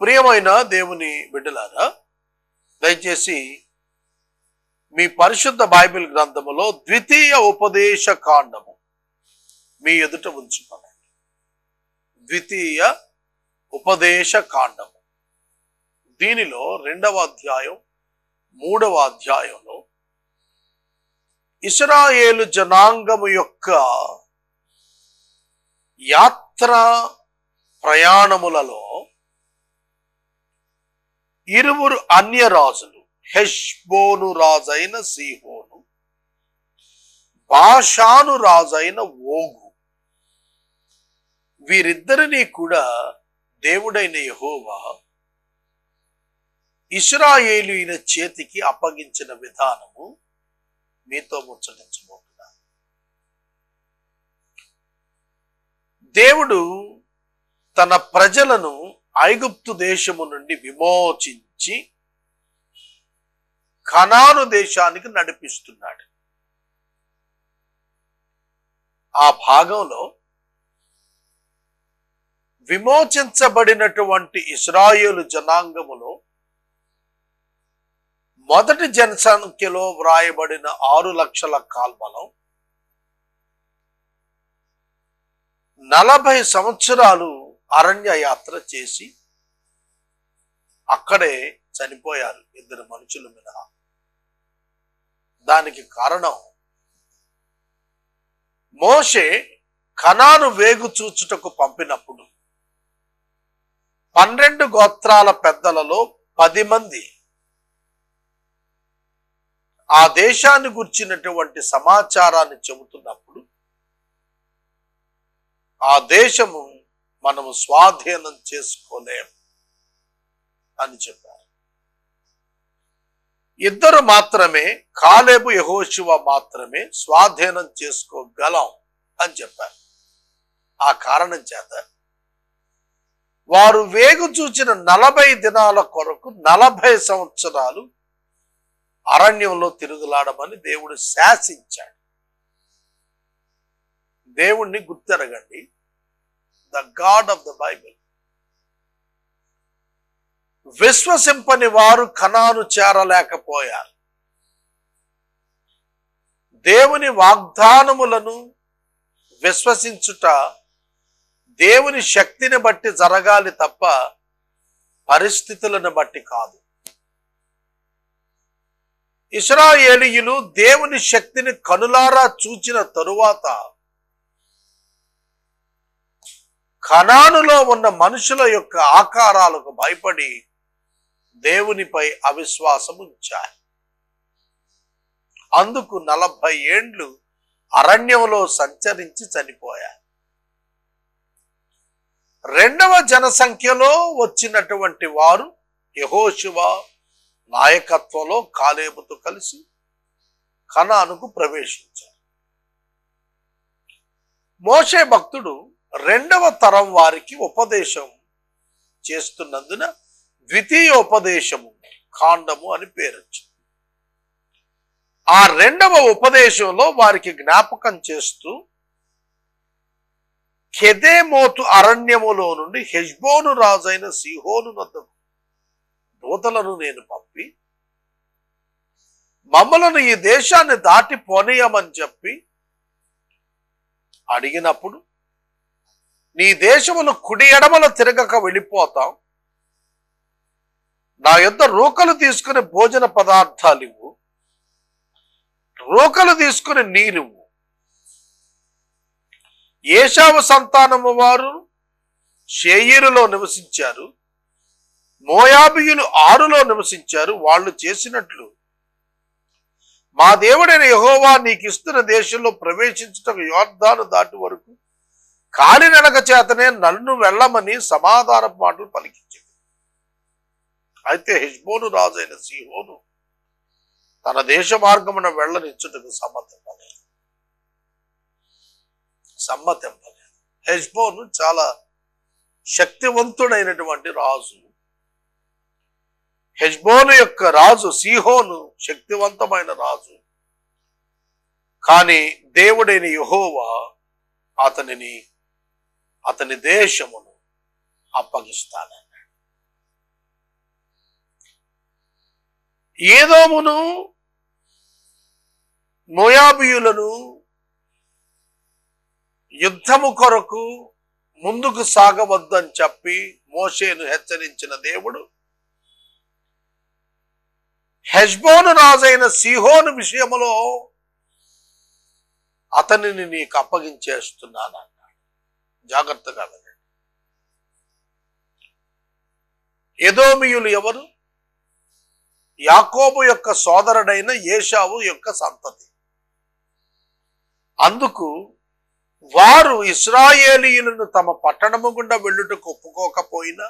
ప్రియమైన దేవుని బిడ్డలారా దయచేసి మీ పరిశుద్ధ బైబిల్ గ్రంథములో ద్వితీయ ఉపదేశ కాండము మీ ఎదుట ఉంచుకోండి. ద్వితీయ ఉపదేశ కాండము. దీనిలో రెండవ అధ్యాయం మూడవ అధ్యాయంలో ఇస్రాయేలు జనాంగము యొక్క యాత్ర ప్రయాణములలో ఇరువురు అన్య రాజులు హెష్బోను రాజైన సిహోను. బాషాను రాజైన ఓగు. వీరిద్దరినీ కూడా దేవుడైన యహోవా ఇస్రాయేలీల చేతికి అప్పగించిన విధానము మీతో ముచ్చటించబోతున్నా దేవుడు తన ప్రజలను ఐగుప్తు దేశము నుండి విమోచించి కనాను దేశానికి నడిపిస్తున్నాడు. ఆ భాగంలో విమోచించబడినటువంటి ఇస్రాయేలు జనాంగములో మొదటి జనసంఖ్యలో వ్రాయబడిన ఆరు లక్షల కాల్బలం నలభై సంవత్సరాలు అరణ్య యాత్ర చేసి అక్కడే చనిపోయారు ఇద్దరు మనుషులు మినహా. దానికి కారణం మోషే కణాను వేగు చూచుటకు పంపినప్పుడు పన్నెండు గోత్రాల పెద్దలలో పది మంది ఆ దేశాన్ని గుర్చినటువంటి సమాచారాన్ని చెబుతున్నప్పుడు ఆ దేశము మనము స్వాధీనం చేసుకోలేం అని చెప్పారు. ఇద్దరు మాత్రమే కాలేబు యహోశివ మాత్రమే స్వాధీనం చేసుకోగలం అని చెప్పారు. ఆ కారణం చేత వారు వేగు చూచిన నలభై దినాల కొరకు నలభై సంవత్సరాలు అరణ్యంలో తిరుగులాడమని దేవుడు శాసించాడు. దేవుణ్ణి గుర్తెరగండి. The God of the Bible విశ్వసింపని వారు కణాను చేరలేకపోయారు. దేవుని వాగ్దానములను విశ్వసించుట దేవుని శక్తిని బట్టి జరగాలి తప్ప పరిస్థితులను బట్టి కాదు. ఇస్రాయేలీయులు దేవుని శక్తిని కనులారా చూచిన తరువాత కణానులో ఉన్న మనుషుల యొక్క ఆకారాలకు భయపడి దేవునిపై అవిశ్వాసం ఉంచారు అందుకు నలభై ఏండ్లు అరణ్యంలో సంచరించి చనిపోయారు. రెండవ జనసంఖ్యలో వచ్చినటువంటి వారు యహోశివ నాయకత్వంలో కాలేబుతో కలిసి కణానుకు ప్రవేశించారు. మోషే భక్తుడు రెండవ తరం వారికి ఉపదేశం చేస్తున్నందున ద్వితీయ ఉపదేశము కాండము అని పేరు ఆ రెండవ ఉపదేశంలో వారికి జ్ఞాపకం చేస్తూ కెదేమోతు అరణ్యములో నుండి హెజ్బోను రాజైన సిహోను నద్దకు దూతలను నేను పంపి మమ్మలను ఈ దేశాన్ని దాటి పోనీయమని చెప్పి అడిగినప్పుడు నీ దేశమును కుడి ఎడమల తిరగక వెళ్ళిపోతాం. నా యొద్ రూకలు తీసుకుని భోజన పదార్థాలు ఇవ్వు. రూకలు తీసుకుని నీరివ్వు ఏషావ సంతానము వారు షేయిరులో నివసించారు. మోయాబియులు ఆరులో నివసించారు. వాళ్ళు చేసినట్లు. మా దేవుడైన యహోవా నీకు ఇస్తున్న దేశంలో ప్రవేశించుటకు యోర్ధాను దాటి వరకు కాలినడక చేతనే నన్ను వెళ్ళమని సమాధాన మాటలు పలికించింది. అయితే హెజ్బోను రాజైన సిహోను తన దేశ మార్గమున వెళ్ళనిచ్చుటకు సమ్మతింపలేదు. సమ్మతింపలేదు. హెజ్బోను చాలా శక్తివంతుడైనటువంటి రాజు. హెజ్బోను యొక్క రాజు సిహోను శక్తివంతమైన రాజు. కానీ దేవుడైన యహోవా అతనిని అతని దేశమును అప్పగిస్తానన్నాడు ఏదోమును మోయాబియులను యుద్ధము కొరకు ముందుకు సాగవద్దని చెప్పి మోషేను హెచ్చరించిన దేవుడు హెజ్బోను రాజైన సిహోను విషయములో అతనిని నీకు అప్పగించేస్తున్నాను జాగ్రత్తగా వినండి ఎదోమియులు ఎవరు? యాకోబు యొక్క సోదరుడైన ఏషావు యొక్క సంతతి. అందుకు వారు ఇస్రాయేలీయులను తమ పట్టణము గుండా వెళ్ళుటకు ఒప్పుకోకపోయినా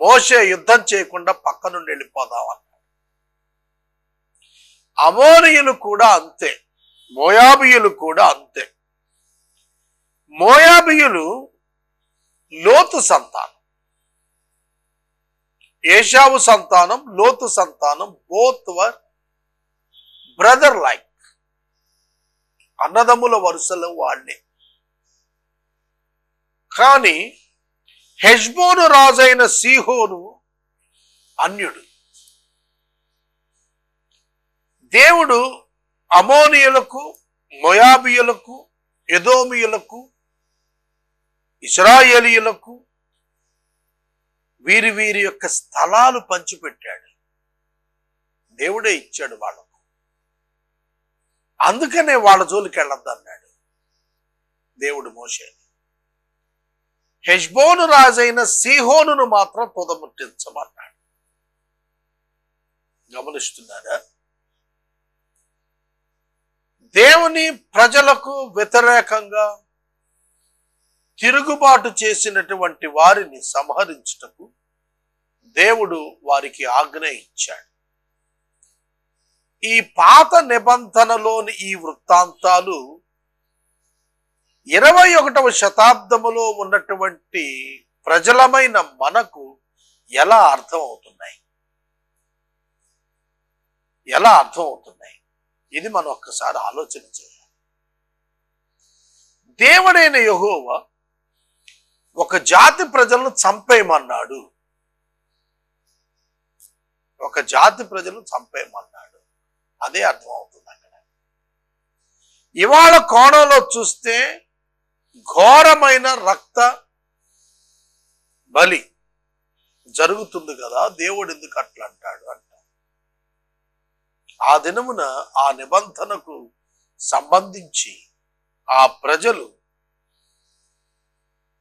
మోషే యుద్ధం చేయకుండా పక్క నుండి వెళ్ళిపోదాం అమోనియులు కూడా అంతే మోయాబియులు కూడా అంతే. మోయాబియులు లోతు సంతానం. ఏషావు సంతానం లోతు సంతానం బోత్ వర్ బ్రదర్ లైక్. అన్నదమ్ముల వరుసలో వాళ్ళే. కానీ హెజ్బోను రాజైన సీహోను అన్యుడు. దేవుడు అమోనియులకు మొయాబియులకు ఎదోమియులకు ఇస్రాయేలీయులకు వీరి వీరి యొక్క స్థలాలు పంచిపెట్టాడు. దేవుడే ఇచ్చాడు వాళ్ళకు. అందుకనే వాళ్ళ జోలికి వెళ్ళొద్దన్నాడు దేవుడు మోసేది హెష్బోను రాజైన సిహోనును మాత్రం తుదముట్టించమన్నాడు గమనిస్తున్నారా? దేవుని ప్రజలకు వ్యతిరేకంగా తిరుగుబాటు చేసినటువంటి వారిని సంహరించుటకు దేవుడు వారికి ఆజ్ఞ ఇచ్చాడు. ఈ పాత నిబంధనలోని ఈ వృత్తాంతాలు ఇరవై ఒకటవ శతాబ్దములో ఉన్నటువంటి ప్రజలమైన మనకు ఎలా అర్థం అవుతున్నాయి ఎలా అర్థం అవుతున్నాయి ఇది మనం ఒక్కసారి ఆలోచన చేయాలి. దేవుడైన యహోవా ఒక జాతి ప్రజలను చంపేయమన్నాడు. ఒక జాతి ప్రజలను చంపేయమన్నాడు. అదే అర్థం అవుతుంది అక్కడ. ఇవాళ కోణంలో చూస్తే ఘోరమైన రక్త బలి జరుగుతుంది కదా దేవుడు ఎందుకు అట్లా అంటాడు అంట. ఆ దినమున ఆ నిబంధనకు సంబంధించి ఆ ప్రజలు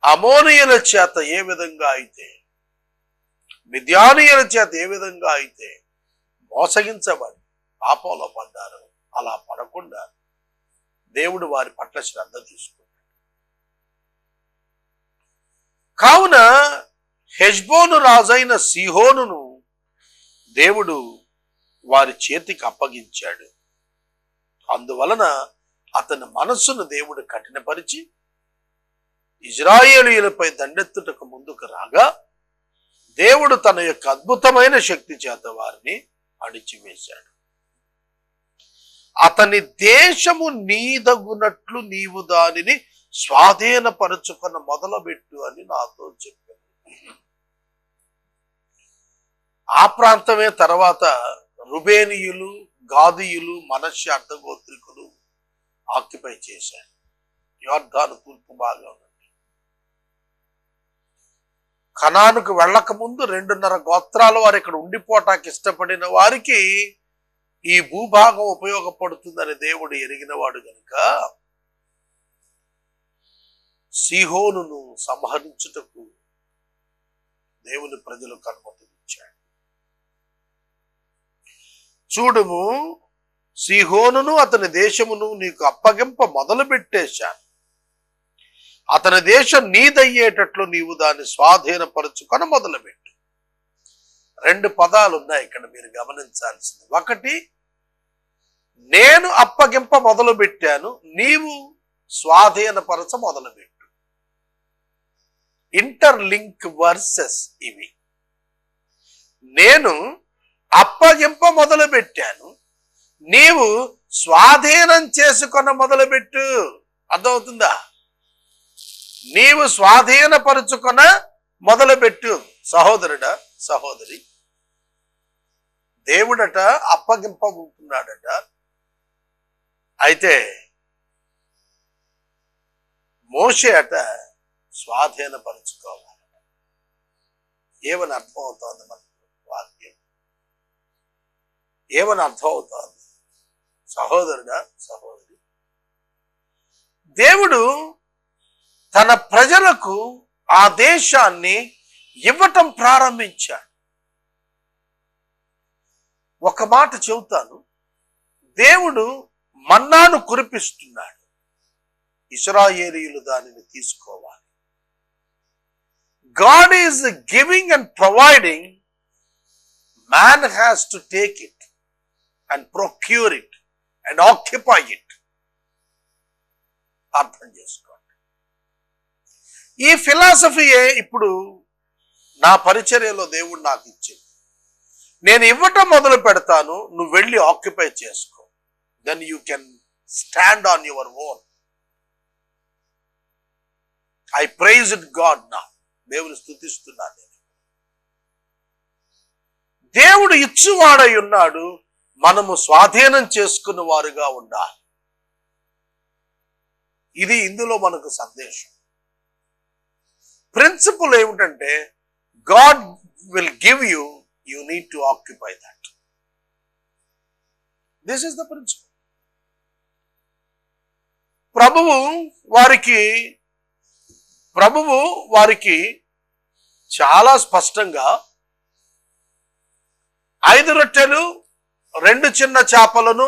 అమోనియల చేత ఏ విధంగా అయితే మిద్యానీయుల చేత ఏ విధంగా అయితే మోసగించబడి పాపంలో పడ్డారు అలా పడకుండా దేవుడు వారి పట్ల శ్రద్ధ తీసుకున్నాడు. కావున హెజ్బోను రాజైన సిహోనును దేవుడు వారి చేతికి అప్పగించాడు. అందువలన అతని మనస్సును దేవుడు కఠినపరిచి ఇజ్రాయేలీలపై దండెత్తుటకు ముందుకు రాగా దేవుడు తన యొక్క అద్భుతమైన శక్తి చేత వారిని అణిచివేశాడు. అతని దేశము నీదగునట్లు నీవు దానిని స్వాధీనపరచుకున్న మొదలుపెట్టు అని నాతో చెప్పాను ఆ ప్రాంతమే తర్వాత రుబేనియులు గాదియులు మనస్య అర్ధగోత్రికులు ఆక్యుపై చేశారు. యోర్ధాను తూర్పు భాగం కణానికి వెళ్ళకముందు రెండున్నర గోత్రాల వారు ఇక్కడ ఉండిపోటానికి ఇష్టపడిన వారికి ఈ భూభాగం ఉపయోగపడుతుందని దేవుడు ఎరిగినవాడు గనుక సిహోనును సంహరించుటకు దేవుని ప్రజలకు అనుమతినిచ్చాడు చూడుము సిహోనును అతని దేశమును నీకు అప్పగింప మొదలు పెట్టేశాను అతని దేశం నీదయ్యేటట్లు నీవు దాన్ని స్వాధీనపరచుకొని మొదలుపెట్టు. రెండు పదాలు ఉన్నాయి ఇక్కడ మీరు గమనించాల్సింది. ఒకటి నేను అప్పగింప మొదలుపెట్టాను నీవు స్వాధీనపరచ మొదలుపెట్టు. ఇంటర్లింక్ వర్సెస్ ఇవి. నేను అప్పగింప మొదలుపెట్టాను నీవు స్వాధీనం చేసుకొని మొదలుపెట్టు. అర్థమవుతుందా? నీవు స్వాధీనపరుచుకొన మొదలుపెట్టు. సహోదరుడా సహోదరి దేవుడట అప్పగింపబోతున్నాడట. అయితే మోసే అట స్వాధీనపరుచుకోవాలి. ఏమని అర్థం అవుతోంది మనకు వాక్యం? ఏమని అర్థం అవుతోంది సహోదరుడా సహోదరి దేవుడు తన ప్రజలకు ఆ దేశాన్ని ఇవ్వటం ప్రారంభించాడు. ఒక మాట చెబుతాను. దేవుడు మన్నాను కురిపిస్తున్నాడు. ఇస్రాయేలీలు దానిని తీసుకోవాలి. God is giving and providing. Man has to take it and procure it and occupy it. అర్థం చేసుకో. ఈ ఫిలాసఫీయే ఇప్పుడు నా పరిచర్యలో దేవుడు నాకు ఇచ్చింది నేను ఇవ్వటం మొదలు పెడతాను నువ్వు వెళ్ళి ఆక్యుపై చేసుకో. Then you can stand on your own I praise it God నా దేవుని స్థుతిస్తున్నాను నేను. దేవుడు ఇచ్చువాడై ఉన్నాడు మనము స్వాధీనం చేసుకున్న వారుగా ఉండాలి. ఇది ఇందులో మనకు సందేశం. ప్రిన్సిపల్ ఏమిటంటే God will give you you need to occupy that this is the principle ప్రభువు వారికి ప్రభువు వారికి చాలా స్పష్టంగా ఐదు రొట్టెలు రెండు చిన్న చేపలను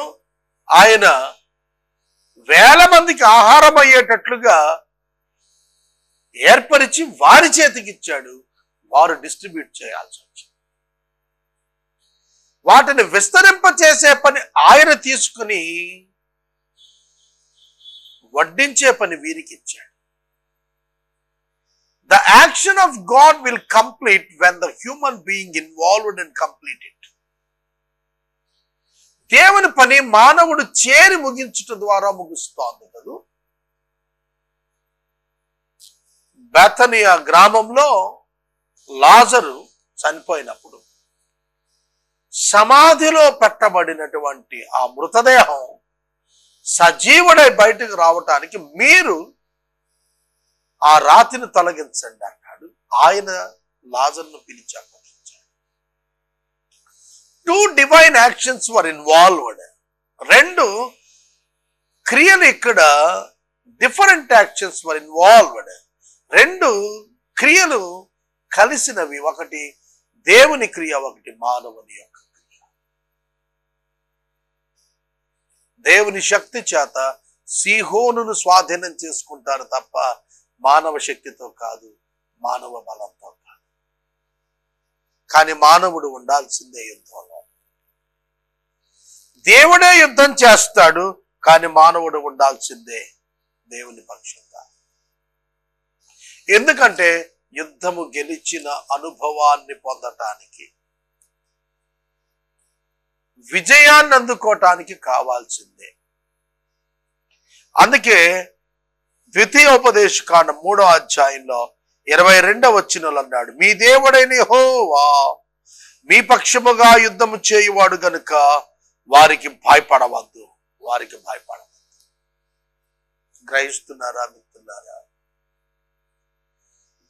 ఆయన వేల మందికి ఆహారం అయ్యేటట్లుగా ఏర్పరిచి వారి చేతికి ఇచ్చాడు వారు డిస్ట్రిబ్యూట్ చేయాల్సి వచ్చింది. వాటిని విస్తరింప చేసే పని ఆయన తీసుకుని వడ్డించే పని వీరికి ఇచ్చాడు. The action of God will complete when the human being involved and complete it దేవుని పని మానవుడు చేరి ముగించటం ద్వారా ముగుస్తోంది కదా? బెతనియా గ్రామంలో లాజరు చనిపోయినప్పుడు సమాధిలో పెట్టబడినటువంటి ఆ మృతదేహం సజీవుడై బయటకు రావటానికి మీరు ఆ రాతిని తొలగించండి అన్నాడు. ఆయన లాజర్ను పిలిచి అప్పగించాడు two divine actions were involved రెండు క్రియలు ఇక్కడ డిఫరెంట్ యాక్షన్స్ వర్ ఇన్వాల్వ్డ్ రెండు క్రియలు కలిసినవి. ఒకటి దేవుని క్రియ ఒకటి మానవుని యొక్క క్రియ. దేవుని శక్తి చేత సిహోనును స్వాధీనం చేసుకుంటారు తప్ప మానవ శక్తితో కాదు మానవ బలంతో కాదు. కానీ మానవుడు ఉండాల్సిందే యుద్ధంలో. దేవుడే యుద్ధం చేస్తాడు కానీ మానవుడు ఉండాల్సిందే దేవుని పక్షంగా. ఎందుకంటే యుద్ధము గెలిచిన అనుభవాన్ని పొందటానికి విజయాన్ని అందుకోవటానికి కావాల్సిందే. అందుకే ద్వితీయోపదేశ కాండం మూడో అధ్యాయంలో ఇరవై రెండవ వచ్చినలు అన్నాడు మీ దేవుడైన హోవా మీ పక్షముగా యుద్ధము చేయువాడు గనుక వారికి భయపడవద్దు. వారికి భయపడవద్దు. గ్రహిస్తున్నారా మిత్రులారా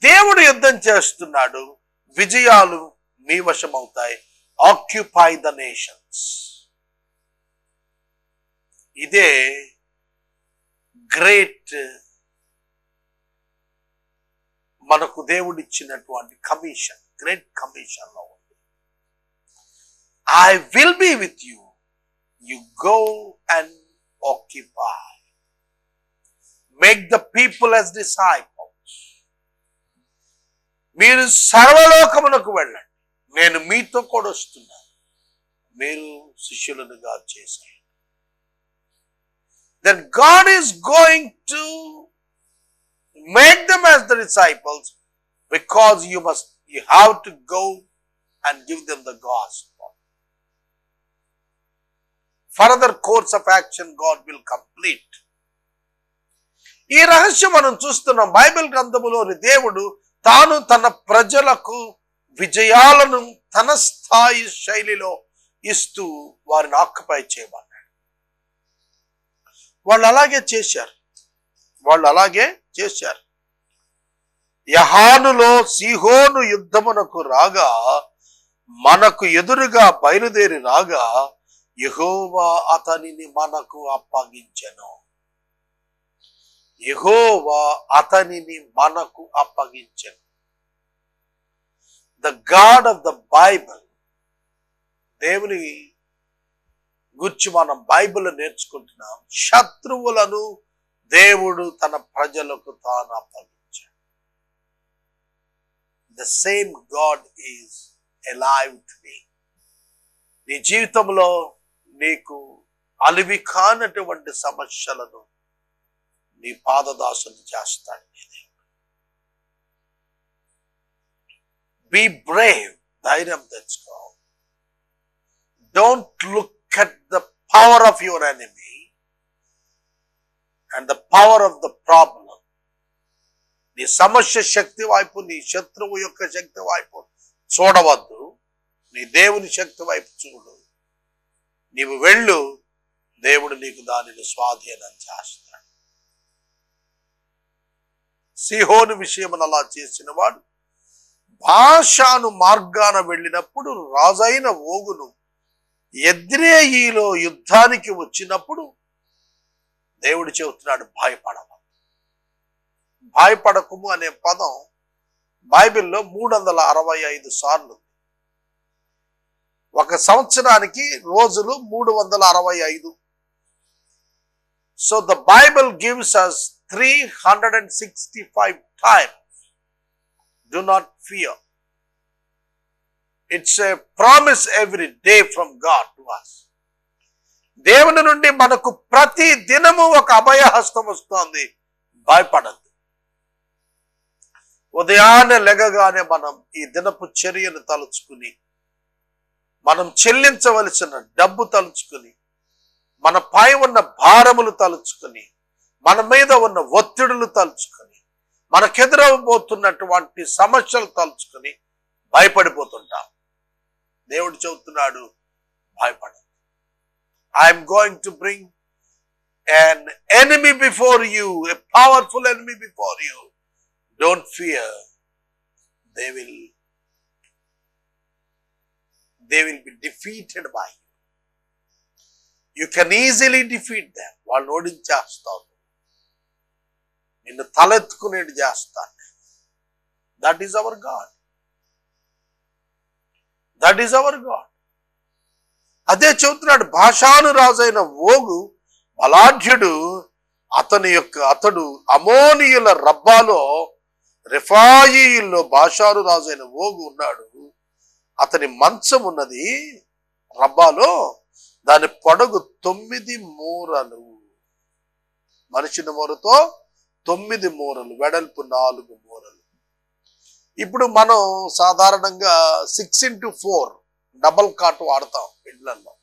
దేవుడు యుద్ధం చేస్తున్నాడు. విజయాలు మీ వశమవుతాయి. ఆక్యుపై ద నేషన్స్ ఇదే గ్రేట్ మనకు దేవుడిచ్చినటువంటి కమిషన్ గ్రేట్ కమిషన్లో ఉంది. I will be with you you go and occupy make the people as disciples. మీరు సర్వలోకమునకు వెళ్ళండి. నేను మీతో కూడా వస్తున్నాను మీరు శిష్యులనుగా చేశాను then God is going to make them as the disciples because you must you have to go and give them the gas further course of action God will complete ఈ రహస్యం మనం చూస్తున్నాం. బైబిల్ గ్రంథములోని దేవుడు తాను తన ప్రజలకు విజయాలను తన స్థాయి శైలిలో ఇస్తూ వారిని ఆక్యుపై చేయమన్నాడు. వాళ్ళు అలాగే చేశారు. వాళ్ళు అలాగే చేశారు. యహానులో సిహోను యుద్ధమునకు రాగా మనకు ఎదురుగా బయలుదేరి రాగా యహోవా అతనిని మనకు అప్పగించెను. యహోవా అతనిని మనకు అప్పగించను. The God of the Bible దేవుని గుర్చి మనం బైబిల్ నేర్చుకుంటున్నాం శత్రువులను దేవుడు తన ప్రజలకు తాను అప్పగించాడు. The same God is alive today నీ జీవితంలో నీకు అలివి కానటువంటి సమస్యలను నీ పాదదాసుని చేస్తాడు నీ దేవుడు. బీ బ్రేవ్ ధైర్యం తెచ్చుకో. Don't look at the power of your enemy and the power of the problem నీ సమస్య శక్తి వైపు నీ శత్రువు యొక్క శక్తి వైపు చూడవద్దు. నీ దేవుని శక్తి వైపు చూడు. నీవు వెళ్ళు. దేవుడు నీకు దానిని స్వాధీనం చేస్తాడు. సిహోను విషయమును అలా చేసిన వాడు భాషాను మార్గాన వెళ్ళినప్పుడు రాజైన ఓగును ఎద్రేయిలో యుద్ధానికి వచ్చినప్పుడు దేవుడు చెబుతున్నాడు భయపడవ. భయపడకము అనే పదం బైబిల్లో మూడు వందల అరవై ఐదు సార్లు ఒక సంవత్సరానికి రోజులు మూడు వందల అరవై ఐదు. So the Bible gives us three hundred and sixty five not fear it's a promise every day from God to us దేవుని నుండి మనకు ప్రతి దినము ఒక అభయహస్తం వస్తోంది. భయపడద్దు. ఉదయాన్నే లెగగానే మనం ఈ దినపు చర్యను తలుచుకుని మనం చెల్లించవలసిన డబ్బు తలుచుకుని మన పై ఉన్న భారములు తలుచుకుని మన మీద ఉన్న ఒత్తిడులు తలుచుకొని మనకెదురవబోతున్నటువంటి సమస్యలు తలుచుకొని భయపడిపోతుంటాం. దేవుడు చెబుతున్నాడు భయపడ I'm going to bring an enemy before you a powerful enemy before you don't fear they will they will be defeated by you can easily defeat them వాళ్ళు నిన్ను తలెత్తుకునేది చేస్తాను. That is our God that is our God అదే చెబుతున్నాడు భాషానురాజైన ఓగు బలాఢ్యుడు అతని యొక్క అతడు అమోనియుల రబ్బాలో రిఫాయిల్లో భాషారు రాజైన ఓగు ఉన్నాడు. అతని మంచం ఉన్నది రబ్బాలో దాని పొడగు తొమ్మిది మూరలు. మనిషిని మూరతో తొమ్మిది మూరలు వెడల్పు నాలుగు మూరలు. ఇప్పుడు మనం సాధారణంగా six into four double cot వాడతాం ఇళ్ళలో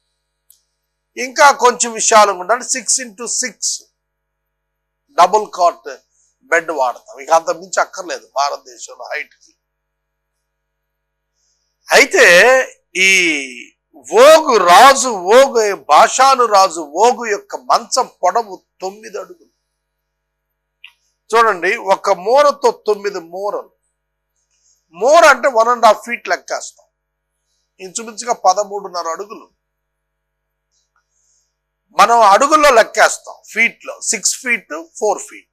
ఇంకా కొంచెం విషయాలు ఉండాలి six into six double cot bed వాడతాం. ఇక అంత మించి అక్కర్లేదు భారతదేశంలో హైట్కి. అయితే ఈ ఓగు రాజు ఓగు భాషాను రాజు ఓగు యొక్క మంచం పొడవు తొమ్మిది అడుగులు. చూడండి ఒక మూరతో తొమ్మిది మూరలు. మూర అంటే వన్ అండ్ హాఫ్ ఫీట్ లెక్కేస్తాం. ఇంచుమించుగా పదమూడున్నర అడుగులు. మనం అడుగుల్లో లెక్కేస్తాం ఫీట్లో six feet four feet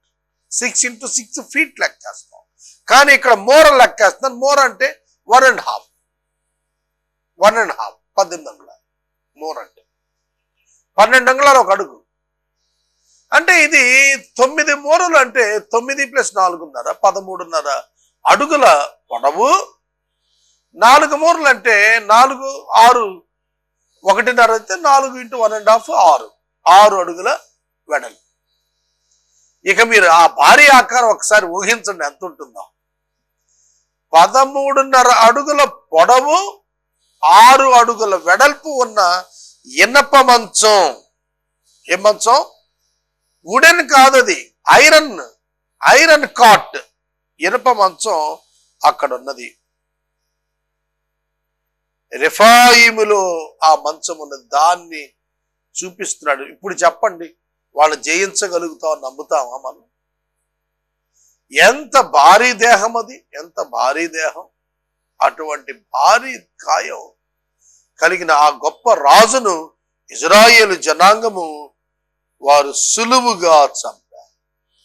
six into six feet లెక్కేస్తాం. కానీ ఇక్కడ మోర లెక్కేస్తాం మోర్ అంటే one and half one and half పద్దెనిమిది అంగుళాలు. మోర్ అంటే. పన్నెండు అంగుళాలు ఒక అడుగు. అంటే ఇది తొమ్మిది మూరలు అంటే తొమ్మిది ప్లస్ నాలుగున్నర పదమూడున్నర అడుగుల పొడవు. నాలుగు మూరలు అంటే నాలుగు ఆరు ఒకటిన్నర అయితే నాలుగు ఇంటూ వన్ అండ్ హాఫ్ ఆరు ఆరు అడుగుల వెడలు. ఇక మీరు ఆ భారీ ఆకారం ఒకసారి ఊహించండి ఎంత ఉంటుందో. పదమూడున్నర అడుగుల పొడవు ఆరు అడుగుల వెడల్పు ఉన్న ఇనప మంచం. ఏ మంచం? వుడెన్ కాదు అది ఐరన్ ఐరన్ కాట్ ఇనప మంచం అక్కడ ఉన్నది రిఫాయిములో ఆ మంచం ఉన్నది. దాన్ని చూపిస్తున్నాడు. ఇప్పుడు చెప్పండి వాళ్ళు జయించగలుగుతాం నమ్ముతామా మనం? ఎంత భారీ దేహం అది ఎంత భారీ దేహం. అటువంటి భారీ కాయం కలిగిన ఆ గొప్ప రాజును ఇజ్రాయేలు జనాంగము వారు సులువుగా చంపారు.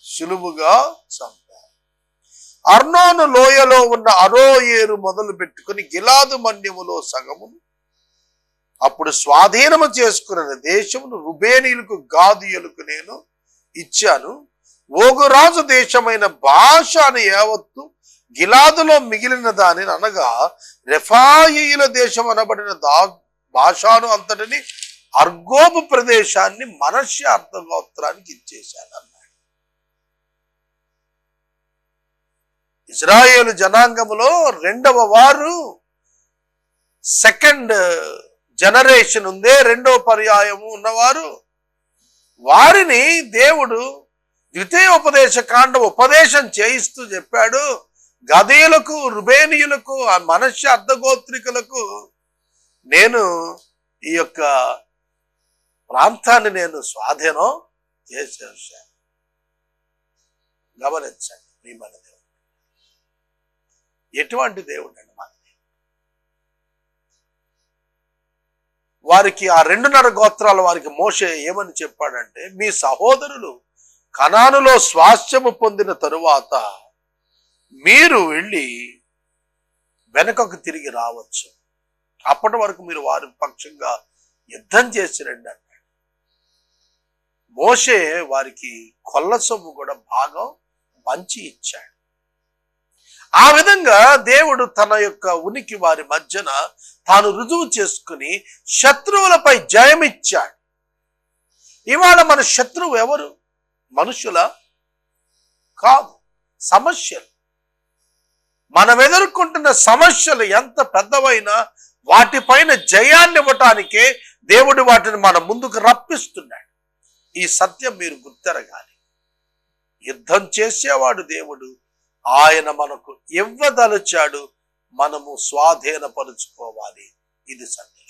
సులువుగా చంపారు. అర్నోను లోయలో ఉన్న అరోయేరు మొదలు పెట్టుకుని గిలాదు మన్యములో సగమును అప్పుడు స్వాధీనము చేసుకున్న దేశమును రుబేనీలకు గాదియులకు నేను ఇచ్చాను. ఓగురాజు దేశమైన భాషను యావత్తు గిలాదులో మిగిలిన దానిని అనగా రెఫాయిల దేశం అనబడిన దా భాషను అంతటిని అర్గోబు ప్రదేశాన్ని మనస్య అర్థగోత్రానికి ఇచ్చేశాను అన్నాడు. ఇజ్రాయేల్ జనాంగములో రెండవ వారు సెకండ్ జనరేషన్ ఉందే రెండవ పర్యాయము ఉన్నవారు. వారిని దేవుడు ద్వితీయ ఉపదేశ కాండ ఉపదేశం చేయిస్తూ చెప్పాడు. గదీయులకు రుబేనియులకు ఆ మనస్య అర్ధగోత్రికులకు నేను ఈ యొక్క ప్రాంతాన్ని నేను స్వాధీనం చేసేసాను గమనించండి ప్రియమైన దేవుడు. ఎటువంటి దేవుడు అండి మన వారికి ఆ రెండున్నర గోత్రాల వారికి మోసే ఏమని చెప్పాడంటే మీ సహోదరులు కణానులో స్వాస్థ్యము పొందిన తరువాత మీరు వెళ్ళి వెనకకు తిరిగి రావచ్చు. అప్పటి వరకు మీరు వారి పక్షంగా యుద్ధం చేసి రండి అంట మోషే వారికి కొల్ల సొమ్ము కూడా భాగం పంచి ఇచ్చాడు. ఆ విధంగా దేవుడు తన యొక్క ఉనికి వారి మధ్యన తాను రుజువు చేసుకుని శత్రువులపై జయమిచ్చాడు. ఇవాళ మన శత్రువు ఎవరు? మనుషుల కాదు సమస్యలు. మనం ఎదుర్కొంటున్న సమస్యలు ఎంత పెద్దవైనా వాటిపైన జయాన్ని ఇవ్వటానికే దేవుడు వాటిని మన ముందుకు రప్పిస్తున్నాడు. ఈ సత్యం మీరు గుర్తెరగాలి. యుద్ధం చేసేవాడు దేవుడు ఆయన మనకు ఇవ్వదలచాడు మనము స్వాధీనపరుచుకోవాలి. ఇది సత్యం.